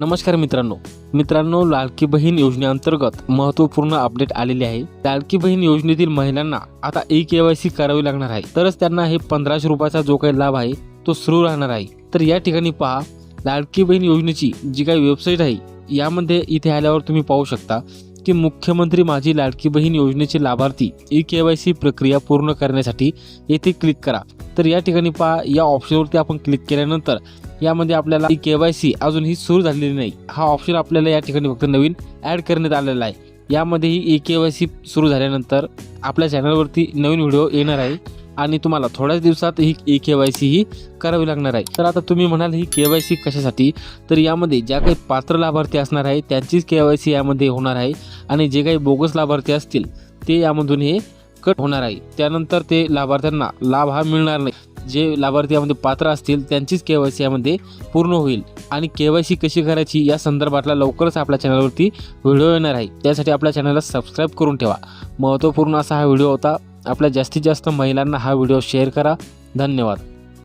नमस्कार मित्रांनो. मित्रांनो लाडकी बहीण योजनेअंतर्गत महत्त्वपूर्ण अपडेट आलेले आहे. लाडकी बहीण योजनेतील महिलांना आता ई के वाय सी करावी लागणार आहे. तरच त्यांना हे पंधराशे रुपयाचा जो काही लाभ आहे तो सुरू राहणार आहे. तर या ठिकाणी पहा लाडकी बहीण योजनेची जी काही वेबसाईट आहे यामध्ये इथे आल्यावर तुम्ही पाहू शकता की मुख्यमंत्री माझी लाडकी बहीण योजनेचे लाभार्थी ई के वाय सी प्रक्रिया पूर्ण करण्यासाठी येथे क्लिक करा. तर या ठिकाणी पहा या ऑप्शनवरती आपण क्लिक केल्यानंतर यामध्ये आपल्याला के वाय सी अजूनही सुरू झालेली नाही. हा ऑप्शन आपल्याला या ठिकाणी फक्त नवीन ॲड करण्यात आलेला आहे. यामध्येही ई के वाय सी सुरू झाल्यानंतर आपल्या चॅनलवरती नवीन व्हिडिओ येणार आहे. आणि तुम्हाला थोड्याच दिवसात ही ई के वाय सी ही करावी लागणार आहे. तर आता तुम्ही म्हणाल ही के वाय सी कशासाठी? तर यामध्ये ज्या काही पात्र लाभार्थी असणार आहे त्यांचीच के वाय सी यामध्ये होणार आहे. आणि जे काही बोगस लाभार्थी असतील ते यामधून हे कट होणार आहे. त्यानंतर ते लाभार्थ्यांना लाभ हा मिळणार नाही. जे लाभार्थी यामध्ये पात्र असतील त्यांचीच के वाय सी यामध्ये पूर्ण होईल. आणि के वाय सी कशी करायची या संदर्भातला लवकरच आपल्या चॅनलवरती व्हिडिओ येणार आहे. त्यासाठी आपल्या चॅनलला सबस्क्राईब करून ठेवा. महत्त्वपूर्ण असा हा व्हिडिओ होता. आपल्या जास्तीत जास्त महिलांना हा व्हिडिओ शेअर करा. धन्यवाद.